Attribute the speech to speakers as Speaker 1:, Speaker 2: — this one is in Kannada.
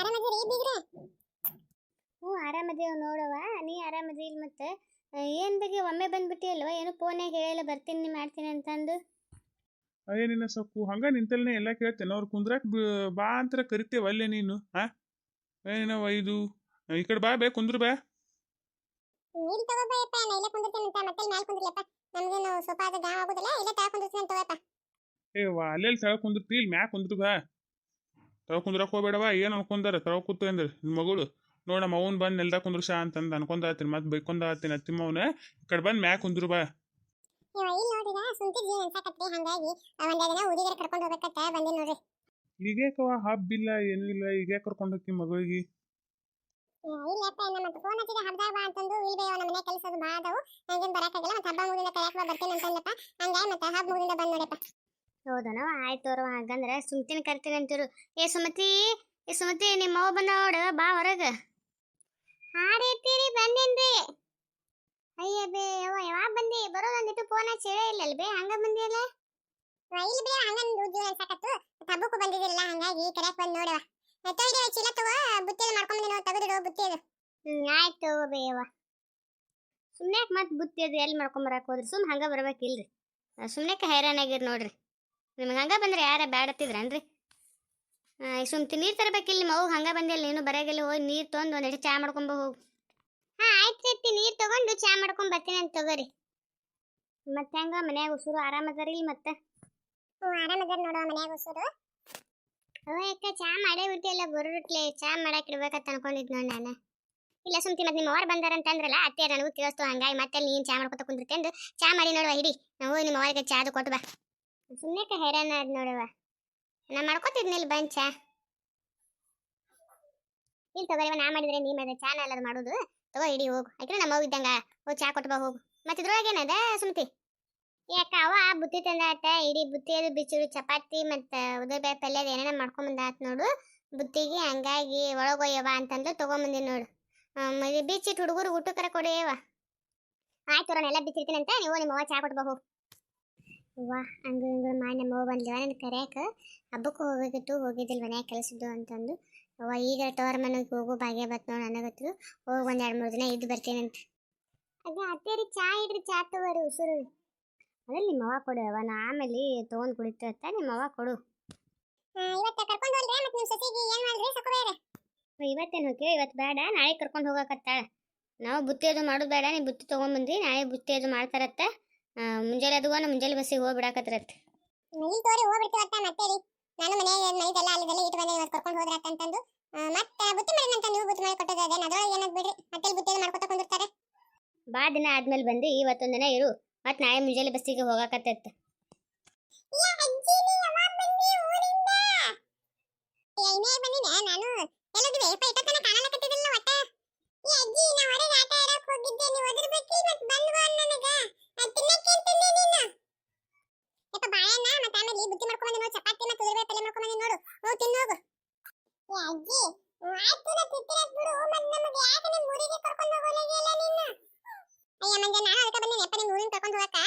Speaker 1: ಆರಾಮದಿರಿ ಬೀಗ್ರೆ
Speaker 2: ಹ್ಞೂ ಆರಾಮದೇವ್ ನೋಡವ್ವ. ನೀ ಆರಾಮದಿ ಇಲ್ಲ ಮತ್ತೆ? ಏನು ಬಗ್ಗೆ ಒಮ್ಮೆ ಬಂದ್ಬಿಟ್ಟಿಯಲ್ವ? ಏನು ಫೋನಾಗ ಹೇಳಿಲ್ಲ ಬರ್ತೀನಿ ಮಾಡ್ತೀನಿ ಅಂತಂದು.
Speaker 3: ಅಯ್ಯ ನಿನ್ನ ಸೊಪ್ಪು ಹಂಗ ನಿಂತಲ್ಲೇ ಎಲ್ಲ ಕೇಳ್ತೇನೆ. ಅವ್ರು ಕುಂದ್ರಾಕ್ ಬ- ಬಾ ಅಂತರ ಕರಿತೇವ ಅಲ್ಲೇ ನೀನು ಹಾ? ಏನೇನವ ಇದು ಈ ಕಡೆ ಬಾ ಬೇ ಕುಂದ್ರು ಬಾ.
Speaker 1: ನೀಲ್ ತಗೋಬಾಯಪ್ಪ ನಾ ಇಲ್ಲೇ ಅಂತ. ಮತ್ತೆ ಮ್ಯಾಲ್ ಕುಂದ್ರಿಯಪ್ಪ ನಮ್ಗೇನು ಸ್ವಲ್ಪ ಅದು ಗಾಮ ಆಗೋದಿಲ್ಲ ಇಲ್ಲೇ ತಗ ಕುಂದಿರ್ತೀನಿ ಅಂತ ತಗೋಪ್ಪ
Speaker 3: ಏ ವಾ ಅಲ್ಲೆಲ್ಲಿ ತಳ ಕುಂದಿರ್ತಿ ಇಲ್ಲಿ ಮ್ಯಾಕ್ ಕುಂದ್ರು ಬಾ. ತಳ ಕುಂದ್ರಕ್ಕೆ ಹೋಗ್ಬೇಡವ? ಏನು ಅನ್ಕೊಂಡಾರ ತಳ ಕೂತು ಅಂದ್ರೆ ನಿಮ್ಮ ಮಗಳು? ನೋಡ ನಮ್ಮ ಅವ್ನ್ ಬಂದ್ ನೆಲ್ದಾಗ ಕುಂದ್ರಸ ಅಂತಂದು ಅನ್ಕೊಂಡಾತೀನಿ ಮತ್ತೆ ಬೈಕೊಂಡಾತೀನಿ ಅತ್ತಿಮ್ಮವ್ನ ಈ ಕಡೆ ಬಂದ್ ಮ್ಯಾಕ್ ಕುಂದ್ರು ಬಾ. ಈಗೇಕವ ಹಬ್ಬಿಲ್ಲ ಏನೂ ಇಲ್ಲ ಈಗ ಕರ್ಕೊಂಡು ಹೋಗಿ ಮಗಳಿಗೆ.
Speaker 1: ಇಲ್ಲಪ್ಪ ನಮ್ಮ ಫೋನ್ ಹಚ್ಚಿದ ಬಾ ಅಂತಂದು. ಇಲ್ವೇ ನಮ್ಮ ಮನೆ ಕೆಲಸದ ಬಾ ಅದಾವು ನಂಗೇನು ಬರಕ್ಕಾಗಿಲ್ಲ ಮತ್ತೆ ಹಬ್ಬ ಮುಗಿದ ಕರೆಯಕ್ ಬಾ ಬರ್ತೀನಿ ಅಂತಂದಪ್ಪ ಹಂಗಾಗಿ ಮತ್ತೆ ಹಬ್ಬ ಮುಗಿದ ಬಂದ್ ನೋಡಪ್ಪ.
Speaker 2: ಹೌದನವ ಆಯ್ತು ಅವ್ರವ ಹಂಗಂದ್ರೆ ಸುಮ್ತಿನ ಕರ್ತೀನಿ ಅಂತಿರು. ಏ ಸುಮತಿ ಏ ಸುಮತಿ ನಿಮ್ಮ ಅವ ಬಂದ ನೋಡು, ಬಾ ಹೊರಗ. ಹಾಡೈತೀರಿ, ಬಂದೇನ್ರಿ? ಅಯ್ಯ ಬೇ ಯವ್ವ ಯಾವಾಗ ಬಂದಿ? ಬರೋದಂದಿತ್ತು ಫೋನ್ ಹಚ್ಚಿ ಇಲ್ಲಲ್ ಬೇ, ಹಂಗ ಬಂದಿಲ್ಲ
Speaker 1: ರೈಲ್ ಬೇ, ಹಂಗಂದು ಉದ್ಯೋಗ ಅನ್ಸಾಕತ್ತು ಹಬ್ಬಕ್ಕೂ ಬಂದಿದ್ದಿಲ್ಲ, ಹಂಗಾಗಿ ಕರೆಯಕ್ ಬಂದ್ ನೋಡವ. ತೊಯ್ದೆ ಚೀಲ ತಗೋ ಬುತ್ತಿಯಲ್ಲಿ ಮಾಡ್ಕೊಂಬಂದಿನ ತೆಗೆದಿಡು ಬುತ್ತಿ ಅದು
Speaker 2: ಹ್ಮ್, ಆಯ್ತು ಬೇವ ಸುಮ್ನೆ ಮತ್ತೆ ಬುತ್ತಿ ಅದು ಎಲ್ಲಿ ಮಾಡ್ಕೊಂಬರಕ್ ಹೋದ್ರಿ? ಸುಮ್ ಹಂಗ ಬರ್ಬೇಕಿಲ್ರಿ. ಸುಮ್ನೆಕ ಹೈರಾಣಾಗಿರ್ ನೋಡ್ರಿ. ನಿಮ್ಗೆ ಹಂಗ ಬಂದ್ರೆ ಯಾರ ಬ್ಯಾಡತ್ತಿದ್ರನ್ರಿ ಸುಮ್ತಿ ನೀರ್ ತರಬೇಕಿಲ್ಲ ನಿಮ್ಮ ಅವ್ವ ಹಂಗ ಬಂದಿಲ್ಲ ನೀನು ಬರೋಗಿಲ್ಲ ಹೋಗಿ ನೀರ್ ತೊಗೊಂಡು ಒಂದೆರಡು ಚಾ ಮಾಡ್ಕೊಂಬ ಹೋಗು. ಹಾ ಆಯ್ತು ರೀತಿ ನೀರ್ ತಗೊಂಡು ಚಾ ಮಾಡ್ಕೊಂಡು ಬರ್ತೀನಿ ಅಂತ ತಗೋರಿ. ಮತ್ತೆ ಹೆಂಗ ಮನ್ಯಾಗ ಉಸುರು ಆರಾಮದಾರಿ ಮತ್ತೆ?
Speaker 1: ಹ್ಞೂ ಆರಾಮದಾರ ನೋಡುವ ಮನ್ಯಾಗ ಉಸುರು.
Speaker 2: ಓ ಯಾಕ ಚಾ ಮಾಡೇ ಬಿಡ್ತೀಯಲ್ಲ ಬರುಟ್ಲೆ ಚಾ ಮಾಡಕ್ಕೆ ಇಡ್ಬೇಕಂತ ಅನ್ಕೊಂಡಿದ್ ನೋಡಿ ನಾನು. ಇಲ್ಲ ಸುಮ್ತಿ ಮತ್ತೆ ನಿಮ್ಮ ಅವ್ರು ಬಂದಾರ ಅಂತಂದ್ರಲ್ಲ ಅತ್ತೆ ನನಗೂ ತಿಳಿಸ್ತು ಹಂಗಾಗಿ ಮತ್ತೆ ನೀನ್ ಚಾ ಮಾಡ್ಕೊತ ಕುಂದಿರ್ತೇಂದು. ಚಾ ಮಾಡಿ ನೋಡುವ ಹಿಡಿ ನಾವು ನಿಮ್ಮ ಅವ್ರಿಗೆ ಚಾ ಅದು ಕೊಟ್ಟು ಬಾ. ಸುಮ್ಮನೆ ಹೈರಾಣ ಆದ್ ನೋಡುವ ನಾ ಮಾಡ್ಕೊತಿದ್ನಿಲ್ಲ ಬಂದ್ ಚಾ ಇಲ್ಲಿ ತಗೋರಿವ ನಾ ಮಾಡಿದ್ರೆ ನೀ ಮಾಡಿದ್ರೆ ಚಾ ಎಲ್ಲದು ಮಾಡೋದು. ತಗೋ ಇಡಿ ಹೋಗು. ಯಾಕಂದ್ರೆ ನಮ್ಮ ಇದ್ದಂಗ. ಹೋಗಿ ಚಾ ಕೊಟ್ಟು ಬಾ ಹೋಗು. ಮತ್ತೆ ಇದ್ರೊಳಗೇನದ ಸುಮತಿ? ಯಾಕ ಅವ ಬುತ್ತಿ ತಂದಾಟ ಇಡೀ ಬುತ್ತಿ ಅದು ಬಿಚ್ಚಿಡು ಚಪಾತಿ ಮತ್ತ ಉದರ್ಬೇಳೆ ಪಲ್ಯ ಅದು ಏನೇನ ಮಾಡ್ಕೊಂಡ್ ಬಂದಾತ ನೋಡು. ಬುತ್ತಿಗೆ ಹಂಗಾಗಿ ಒಳಗೊಯ್ಯವ ಅಂತಂದು ತಗೊಂಬಂದಿ ನೋಡು. ಬೀಚ್ ಬಿಚ್ಚಿಟ್ಟು ಹುಡುಗರು ಊಟಕ್ಕರ ಕೊಡೆಯವ ಆಯ್ತು ಅವ್ರನ್ನೆಲ್ಲ ಎಲ್ಲ ಬಿಚ್ಚಿರ್ತೀನಿ ಅಂತ ನೀವು ನಿಮ್ಮ ಅವ್ವ ಚಾ ಕೊಟ್ಟು ಬಾ ಹೋಗು. ಅವ್ವ ಹಂಗೆ ಹಿಂಗೆ ಮಾಡಿ ನಮ್ಮ ಅವ್ವ ನನ್ನ ಕರ್ಯಾಕ ಹಬ್ಬಕ್ಕೆ ಹೋಗಬೇಕಿತ್ತು ಹೋಗಿದ್ದಿಲ್ಲ ಮನ್ಯಾಗ ಕೆಲಸದ್ದು ಅಂತಂದು. ಅವ್ವ ಈಗ ಟವರ್ ಮನೆಗೆ ಹೋಗು ಭಾಗ್ಯ ಬತ್ ನೋಡಿ ನನಗತ್ತು ಹೋಗಿ ಒಂದು ಎರಡು ಮೂರು ದಿನ ಇದ್ದು ಬರ್ತೀನಿ ಅಂತ. ಅದೇ ಅತ್ತೇರಿ ಚಾ ಇಡ್ರಿ ಚಾ ತಗೋರಿ ಉಸಿರು. ಅದ್ರಲ್ಲಿ ನಿಮ್ಮ ಅವ್ವ ಕೊಡು ಅವ್ವ ನಾ ಆಮೇಲೆ ತೊಗೊಂಡು ಕುಡಿತ ನಿಮ್ಮ ಅವ್ವ ಕೊಡು.
Speaker 1: ಇವತ್ತು ಕರ್ಕೊಂಡು ಮತ್ತೆ ನಿಮ್ಮ ಸತಿಗೆ ಏನ್ ಮಾಡ್ರಿ ಸಕೋಬೇರೆ
Speaker 2: ಇವತ್ತೇನು ಹೋಗ್ತೀವಿ ಇವತ್ತು ಬೇಡ ನಾಳೆ ಕರ್ಕೊಂಡು ಹೋಗಕತ್ತಾಳ. ನಾವು ಬುತ್ತಿ ಅದು ಮಾಡೋದು ಬೇಡ ನೀವು ಬುತ್ತಿ ತೊಗೊಂಬಂದ್ರಿ ನಾಳೆ ಬುತ್ತಿ ಅದು ಮಾಡ್ತಾರತ್ತ. ಮುಂಜಾನೆ ಅದು ನಾ ಮುಂಜಾನೆ ಬಸ್ಸಿಗೆ ಹೋಗ್ಬಿಡಾಕತ್ರತ್ತ
Speaker 1: ಇಲ್ಲಿ ತೋರಿ ಹೋಗ್ಬಿಡ್ತೀವತ್ತ ಮತ್ತೆ ರೀ. ನಾನು ಮನೆಗೆ ಮೈದೆಲ್ಲ ಅಲ್ಲಿದೆಲ್ಲ ಇಟ್ಟು ಬಂದೆ ಇವತ್ತು ಕರ್ಕೊಂಡು ಹೋದ್ರಾತ ಅಂತಂದು. ಮತ್ತೆ ಬುತ್ತಿ ಮಾಡಿದಂತ ನೀವು ಬುತ್ತಿ ಮಾಡಿ ಕೊಟ್ಟದ ಅದೇನು? ಅದ್ರೊಳಗೆ ಏನಾದ್ ಬಿಡ್ರಿ. ಮತ್ತೆ ಬುತ್ತಿ ಮಾಡ್ಕೊತ ಕುಂದಿರ್ತಾರೆ.
Speaker 2: ಬಾ ದಿನ ಆದ್ಮೇಲೆ ಬಂದು ಇವತ್ತೊಂದಿನ ದಿನ ಇರು. ಮತ್ತೆ ನಾಳೆ ಮುಂಜಾನೆ ಬಸ್ಸಿಗೆ ಹೋಗಾಕತ್ತೈತ
Speaker 1: ಏನೇ ಬಂದಿನ ನಾನು ಎಲ್ಲದಿವೆ ಯಪ್ಪ ಇಟ್ಟತನ ಕಾಣಲಕತ್ತಿದಿಲ್ಲ ಒಟ್ಟ ಈ ಅಜ್ಜಿ ನಾ ಹೊರಗೆ ಆಟ ಆಡಕ್ ಹೋಗಿದ್ದೆ ನೀವು ಒದರ್ಬೇಕಿ ಮತ್ ಬಂದ್ವ ನನಗ ಅದ್ ತಿನ್ನಕ್ಕೆ ಅಂತಂದೆ ನೀನು ಯಪ್ಪ ಬಾಯಣ್ಣ ಮತ್ತ ಆಮೇಲೆ ಬುದ್ಧಿ ಮಾಡ್ಕೊಂಡು ನೋಡು, ಚಪಾತಿ ಮತ್ತೆ ಉದುರ್ಬೇಳೆ ಪಲ್ಯ ಮಾಡ್ಕೊಂಡು ನೋಡು. ಹೋಗಿ. ತಿನ್ನೋಗು ಏ ಅಜ್ಜಿ, ಆಯ್ತು ನಾ ತಿತ್ತಿರಕ್ ಬಿಡು. ಮತ್ತೆ ನಮಗೆ ಯಾಕೆ ನಿಮ್ಮ ಊರಿಗೆ ಕರ್ಕೊಂಡು ಹೋಗಲಾಗಿಲ್ಲ ನೀನು? ಅಯ್ಯ ಮಂಜ, ನಾನು ಅದಕ್ಕೆ ಬಂದಿನಿ. ಯಪ್ಪ ನಿಮ್ಮ ಊರಿಗೆ ಕರ್ಕೊಂಡು ಹೋಗಕ್ಕ?